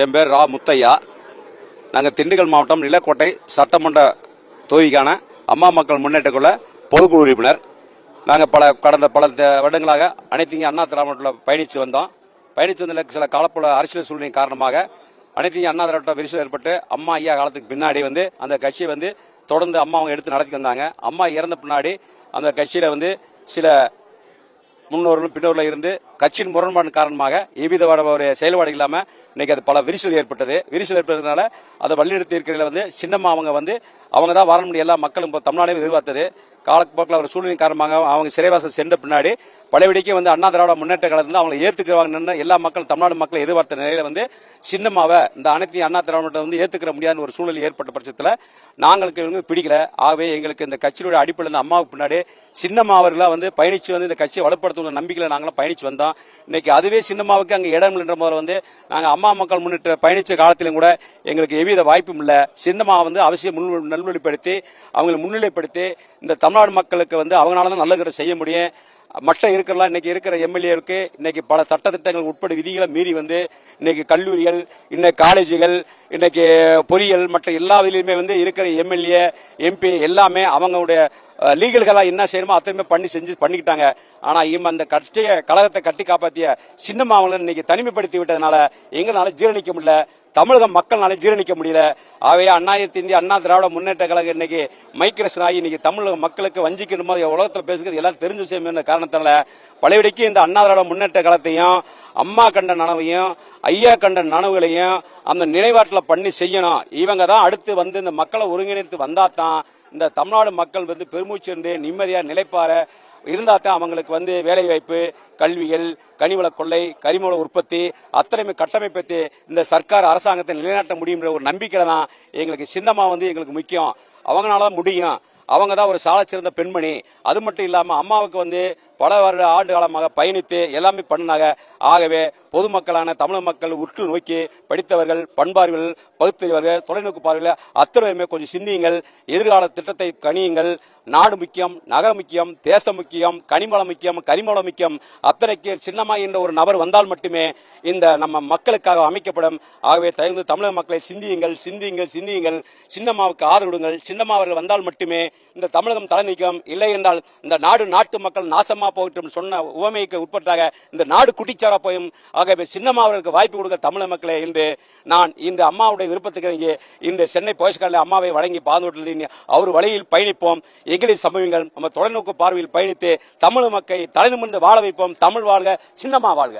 என் பேர் ரா முத்தையா. நாங்கள் திண்டுக்கல் மாவட்டம் நிலக்கோட்டை சட்டமன்ற தொகுதிக்கான அம்மா மக்கள் முன்னேற்றக்குள்ள பொதுக்குழு உறுப்பினர். நாங்கள் பல கடந்த பல வருடங்களாக அனைத்து அண்ணா திராவிடத்தில் பயணித்து வந்தோம். பயணித்து வந்ததில் சில காலப்புல அரசியல் சூழ்நிலை காரணமாக அனைத்து அண்ணா திராவிட விரிசல் ஏற்பட்டு அம்மா ஐயா காலத்துக்கு பின்னாடி வந்து அந்த கட்சியை வந்து தொடர்ந்து அம்மா அவங்க எடுத்து நடத்தி வந்தாங்க. அம்மா இறந்த பின்னாடி அந்த கட்சியில் வந்து சில முன்னோர்களும் பின்னோர்களும் இருந்து கட்சியின் முரண்பாடு காரணமாக எவ்வித ஒரு செயல்பாடு இல்லாம இன்னைக்கு அது பல விரிசல் ஏற்பட்டது. விரிசல் ஏற்பட்டதுனால அதை வழிநடத்தி இருக்கிறதுல வந்து சின்னம்மா அவங்க வந்து அவங்க தான் வர முடியும் எல்லா மக்களும் இப்போ எதிர்பார்த்தது. காலப்போக்கில் ஒரு சூழ்நிலை காரணமாக அவங்க சிறைவாசம் சென்ற பின்னாடி பழையபடிக்கு வந்து அண்ணா திராவிட முன்னேற்ற கழகத்தில் அவங்களை ஏத்துக்குவாங்கன்னு எல்லா மக்கள் தமிழ்நாடு மக்கள் எதிர்பார்த்த நிலையில் வந்து சின்னம்மாவை இந்த அனைத்தையும் அண்ணா திராவிட வந்து ஏற்றுக்கிற முடியாத ஒரு சூழல் ஏற்பட்ட பட்சத்தில் நாங்களுக்கு இவங்க பிடிக்கல. ஆகவே எங்களுக்கு இந்த கட்சியோட அடிப்படையில் இந்த அம்மாவுக்கு பின்னாடி சின்னம்மா அவர்களாக வந்து பயணித்து வந்து இந்த கட்சியை வலுப்படுத்தும் நம்பிக்கையில் நாங்களும் பயணித்து வந்தோம். இன்னைக்கு அதுவே சின்னம்மாவுக்கு அங்கே இடம் இல்லைன்ற முதல்ல வந்து நாங்கள் அம்மா மக்கள் முன்னேற்ற பயணித்த காலத்திலும் கூட எங்களுக்கு எவ்வித வாய்ப்பும் இல்லை. சின்னம்மா வந்து அவசியம் முன் நல்வழிப்படுத்தி அவங்களை முன்னிலைப்படுத்தி இந்த தமிழ்நாடு மக்களுக்கு வந்து அவங்களால தான் நல்ல செய்ய முடியும். மற்ற இருக்கிறலாம் இன்னைக்கு இருக்கிற எம்எல்ஏக்கு இன்னைக்கு பல சட்டத்திட்டங்கள் உட்பட விதிகளை மீறி வந்து இன்னைக்கு கல்லூரிகள் இன்னைக்கு காலேஜுகள் இன்னைக்கு பொறியியல் மற்ற எல்லா இதுலையுமே வந்து இருக்கிற எம்எல்ஏ எம்பி எல்லாமே அவங்களுடைய லீகல்களாக என்ன செய்யணுமோ அத்தனையுமே பண்ணி செஞ்சு பண்ணிக்கிட்டாங்க. ஆனால் இவன் அந்த கட்சியை கழகத்தை கட்டி காப்பாற்றிய சின்னம்மா அவங்களை இன்னைக்கு தனிமைப்படுத்தி விட்டதுனால எங்களால் ஜீரணிக்க முடியல. தமிழக மக்கள்னால ஜீரணிக்க முடியல. ஆகவே அண்ணாயிரத்தி இந்திய அண்ணா திராவிட முன்னேற்ற கழகம் இன்னைக்கு மைக்ரஸ் ஆகி இன்னைக்கு தமிழக மக்களுக்கு வஞ்சிக்கணும் போது உலகத்தில் பேசுகிறது எல்லாம் தெரிஞ்சு செய்யணும்னு காரணம்? காரணத்தினால பழையடிக்கு இந்த அண்ணா திராவிட முன்னேற்ற காலத்தையும் அம்மா கண்ட நனவையும் ஐயா கண்ட நனவுகளையும் அந்த நினைவாட்டில் பண்ணி செய்யணும். இவங்க தான் அடுத்து வந்து இந்த மக்களை ஒருங்கிணைத்து வந்தா தான் இந்த தமிழ்நாடு மக்கள் வந்து பெருமூச்சு நிம்மதியாக நிலைப்பார இருந்தால் தான் அவங்களுக்கு வந்து வேலை வாய்ப்பு கல்விகள் கனிவள கொள்ளை கரிமூல உற்பத்தி அத்தனையுமே கட்டமைப்பத்தை இந்த சர்க்கார் அரசாங்கத்தை நிலைநாட்ட முடியுன்ற ஒரு நம்பிக்கை தான் எங்களுக்கு சின்னமா வந்து எங்களுக்கு முக்கியம். அவங்களால தான் முடியும். அவங்க தான் ஒரு சாலச்சிறந்த பெண்மணி. அது மட்டும் இல்லாமல் அம்மாவுக்கு வந்து பல வருட ஆண்டு காலமாக பயணித்து எல்லாமே பண்ணாங்க ஆகவே பொதுமக்களான தமிழக மக்கள் உற்று நோக்கி படித்தவர்கள் பண்பார்கள் பகுத்தறிவர்கள் தொலைநோக்கு பார்வையில் அத்தனையுமே கொஞ்சம் சிந்தியுங்கள். எதிர்கால திட்டத்தை கணியுங்கள். நாடு முக்கியம் நகரம் முக்கியம் தேசம் முக்கியம் கனிமலம் முக்கியம் கரிமலம் முக்கியம் அத்தனைக்கு சின்னமா என்ற ஒரு நபர் வந்தால் மட்டுமே இந்த நம்ம மக்களுக்காக அமைக்கப்படும். ஆகவே தயவு தமிழக மக்களை சிந்தியுங்கள் சிந்தியுங்கள் சிந்தியுங்கள். சின்னம்மாவுக்கு ஆதரவிடுங்கள் சின்னம்மா அவர்கள் வந்தால் மட்டுமே இந்த தமிழகம் தலை இல்லை என்றால் இந்த நாடு நாட்டு மக்கள் நாசமா போகட்டும் சொன்ன உவமைக்கு உட்பட்டாக இந்த நாடு குட்டிச்சாரா போயும். ஆகவே சின்னம்மா அவர்களுக்கு வாய்ப்பு கொடுக்க தமிழ் மக்களே என்று நான் இந்த அம்மாவுடைய விருப்பத்துக்கு இந்த சென்னை போயஸ்காலில் அம்மாவை வழங்கி பாதுகாட்டு அவர் வழியில் பயணிப்போம். எங்களை சம்பவங்கள் நம்ம தொலைநோக்கு பார்வையில் பயணித்து தமிழ் மக்களை தலைநிமிர்ந்து வாழ வைப்போம். தமிழ் வாழ்க சின்னம்மா வாழ்க.